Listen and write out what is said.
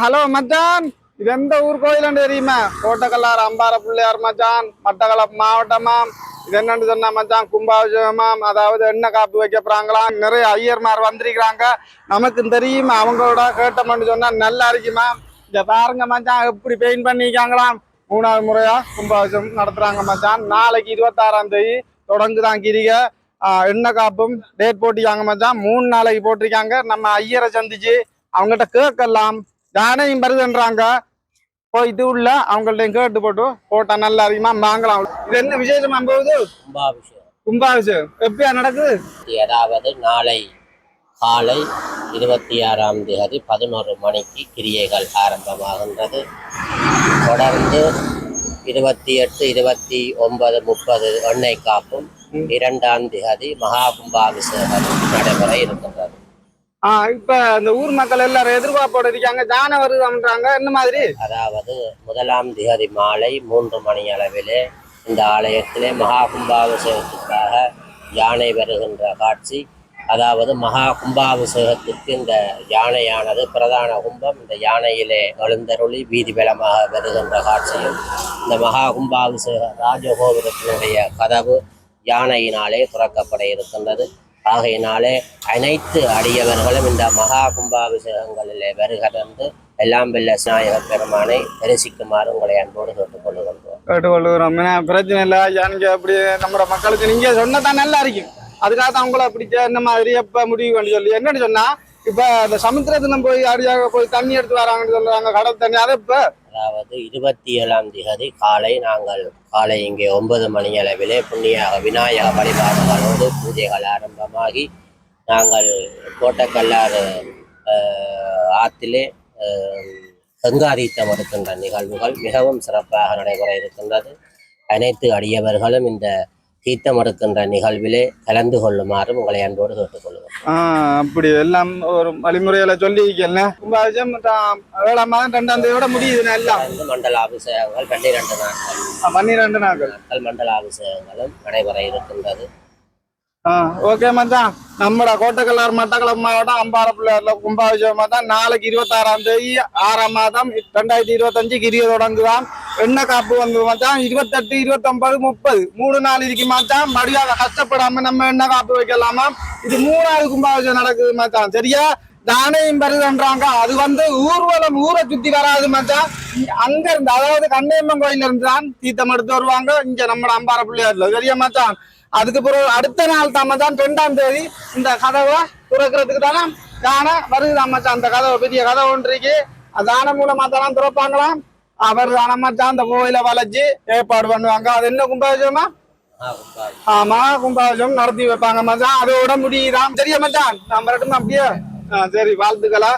Hello மச்சான் இது எந்த ஊர் கோயிலுன்னு தெரியுமா? கோட்டக்கல்லார் அம்பார பிள்ளையார் மச்சான் மட்டக்களப்பு மாவட்டமாம் இது என்னன்னு சொன்னா மச்சான் கும்பாபிஷேகமாம் அதாவது எண்ணெய் காப்பு வைக்க போறாங்களாம் நிறைய ஐயர்மார் வந்திருக்கிறாங்க. நமக்கு தெரியுமா? அவங்களோட கேட்டோம்னு சொன்னா நல்லா இருக்குமா இங்க பாருங்க மச்சான் எப்படி பெயிண்ட் பண்ணிருக்காங்களாம். மூணாவது முறையா கும்பாபிஷேகம் நடத்துறாங்க மச்சான். நாளைக்கு இருபத்தாறாம் தேதி தொடங்குதான் கிரிக. எண்ணெய் காப்பும் டேட் போட்டிருக்காங்க மச்சான். மூணு நாளைக்கு போட்டிருக்காங்க. நம்ம ஐயரை சந்திச்சு அவங்ககிட்ட கேட்கலாம். தானையும் வருதுன்றாங்க. போயிட்டு உள்ள அவங்கள்ட்ட கேட்டு போட்டு போட்டா நல்லா அதிகமா வாங்கலாம். இது என்ன விசேஷமா போகுது? கும்பாபிஷேகம். கும்பாபிஷேகம். எப்பயா நடக்குது? அதாவது நாளை காலை இருபத்தி ஆறாம் தேதி பதினோரு மணிக்கு கிரியைகள் ஆரம்பமாகின்றது. தொடர்ந்து இருபத்தி எட்டு இருபத்தி ஒன்பது முப்பது எண்ணெய் காப்பும் இரண்டாம் தேதி மகா கும்பாபிஷேகம் நடைபெற இருக்கின்றது. இப்ப இந்த ஊர் மக்கள் எல்லாரும் எதிர்பார்ப்போட இருக்காங்க. தானே வருதுன்றாங்க என்ன மாதிரி? அதாவது முதலாம் திகதி மாலை மூன்று மணி அளவிலே இந்த ஆலயத்திலே மகா கும்பாபிஷேகத்துக்காக யானை வருகின்ற காட்சி. அதாவது மகா கும்பாபிஷேகத்திற்கு இந்த யானையானது பிரதான கும்பம். இந்த யானையிலே எழுந்தருளி வீதி வலமாக வருகின்ற காட்சியும் இந்த மகா கும்பாபிஷேக ராஜகோபுரத்தினுடைய கதவு யானையினாலே துறக்கப்பட இருக்கின்றது. ஆகையினாலே அனைத்து அடியவர்களும் இந்த மகா கும்பாபிஷேகங்களிலே வந்து எல்லாம் வெல்ல விநாயக பெருமானை தரிசிக்குமாறு உங்களை அன்போடு கேட்டுக்கொள்ளுகின்றோம் கேட்டுக்கொள்ளுகிறோம் பிரச்சனை இல்லை எனக்கு அப்படி நம்ம மக்களுக்கு நீங்க சொன்னதான் நல்லா இருக்கும். அதுக்காக தான் அவங்கள பிடிச்ச இந்த மாதிரி எப்ப முடிவு பண்ணி சொல்லி என்னன்னு சொன்னா இப்ப இந்த சமுத்திரத்துல போய் அடியாக போய் தண்ணி எடுத்து வராங்கன்னு சொல்றாங்க கடல் தண்ணி. அதை இப்ப அதாவது இருபத்தி ஏழாம் தேதி காலை நாங்கள் காலை இங்கே ஒன்பது மணி அளவிலே புண்ணியாக விநாயக வழிபாடுகளோடு பூஜைகள் ஆரம்பமாகி நாங்கள் கோட்டக்கல்லாறு ஆற்றிலே அஹ், கங்காதீத்தம் எடுக்கின்ற நிகழ்வுகள் மிகவும் சிறப்பாக நடைபெற இருக்கின்றது. அனைத்து அடியவர்களும் இந்த தீர்த்தம் எடுக்கின்ற நிகழ்விலே கலந்து கொள்ளுமாறும் உங்களை அன்போடு கேட்டுக்கொள்கிறோம் ஆஹ் அப்படி எல்லாம் ஒரு வழிமுறையில சொல்லி கும்பாபிஷேகம் தான் ஏழாம் மாதம் ரெண்டாம் தேதியோட முடியுது எல்லாம். வந்து மண்டலாபிஷேகங்கள் பன்னிரண்டு நாட்கள். பன்னிரெண்டு நாட்கள். நாட்கள் மண்டலாபிஷேகங்களும் நடைபெற இருக்கின்றது. ஓகே மச்சான். நம்மட கோட்டக்கல்லார் மட்டக்களப்பு மாவட்டம் அம்பாரப்புள்ள கும்பாபிஷேகம் தான் நாளைக்கு இருபத்தாறாம் தேதி ஆறாம் மாதம் ரெண்டாயிரத்தி இருபத்தஞ்சு கிரிய தொடங்குதான் என்ன காப்பு வந்து மச்சான்? இருபத்தெட்டு இருபத்தொன்பது முப்பது. மூணு நாள் இருக்கு மச்சான். மடியாத கஷ்டப்படாம நம்ம என்ன காப்பு வைக்கலாமா? இது மூணாவது கும்பாபிஷேகம் நடக்குது மச்சான். சரியா? தானையும் வருதுன்றாங்க அது வந்து ஊர்வலம் ஊரை சுத்தி வராது மச்சான் அங்க இருந்து அதாவது கண்ணையம்மன் கோயில்ல இருந்து தான் தீர்த்தம் எடுத்து வருவாங்க. இங்க நம்ம அம்பார பிள்ளையார்ல. சரியா மச்சான் அதுக்கு பிறகு அடுத்த நாள் தான் மச்சான் ரெண்டாம் தேதி இந்த கதவை துறக்கிறதுக்கு தானே தானே வருதுதான் மச்சான் அந்த கதவை பெரிய கதவை ஒன்று இருக்கு. அந்த தானம் மூலமா தானே திறப்பாங்களாம். அவர் தானே மச்சான் அந்த கோயிலை வளைச்சு ஏற்பாடு பண்ணுவாங்க. அது என்ன கும்பாபிஷேகமா? ஆமா கும்பாபிஷேகம் நடத்தி வைப்பாங்க மச்சான் அதோட முடியுதாம். சரியா மச்சான் நான் வரட்டும் அப்படியே. சரி வாழ்த்துக்களா?